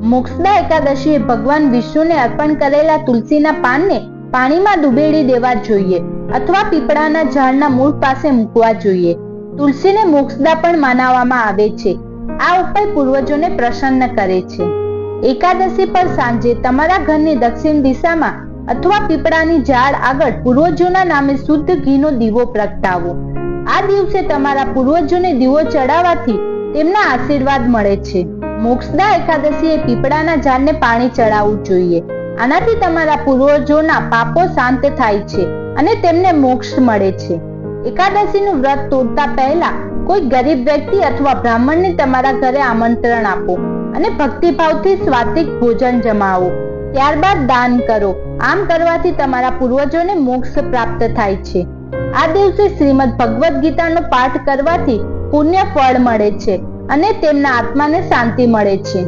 મોક્ષદા એકાદશીએ ભગવાન વિષ્ણુને અર્પણ કરેલા તુલસીના પાનને પાણીમાં ડૂબેડી દેવા જોઈએ અથવા પીપળાના ઝાડના મૂળ પાસે મૂકવા જોઈએ. તુલસીને મોક્ષદા પણ માનવામાં આવે છે. આ ઉપાય પૂર્વજોને પ્રસન્ન કરે છે. એકાદશી પર સાંજે તમારા ઘરની દક્ષિણ દિશામાં અથવા પીપળાની ઝાડ આગળ પૂર્વજોના નામે શુદ્ધ ઘીનો દીવો પ્રગટાવો. આ દિવસે તમારા પૂર્વજોને દીવો ચડાવવાથી તેમના આશીર્વાદ મળે છે. મોક્ષદા એકાદશીએ પીપળાના ઝાડને પાણી ચડાવવું જોઈએ. આનાથી તમારા પૂર્વજોના પાપો શાંત થાય છે અને તેમને મોક્ષ મળે છે. એકાદશીનું વ્રત તોડતા પહેલા કોઈ ગરીબ વ્યક્તિ અથવા બ્રાહ્મણને તમારા ઘરે આમંત્રણ આપો અને ભક્તિભાવથી સ્વાતિક ભોજન જમાવો. ત્યારબાદ દાન કરો. આમ કરવાથી તમારા પૂર્વજોને મોક્ષ પ્રાપ્ત થાય છે. આ દિવસે શ્રીમદ ભગવદ્ ગીતાનો પાઠ કરવાથી પુણ્ય ફળ મળે છે. અને તેમના આત્માને શાંતિ મળે છે.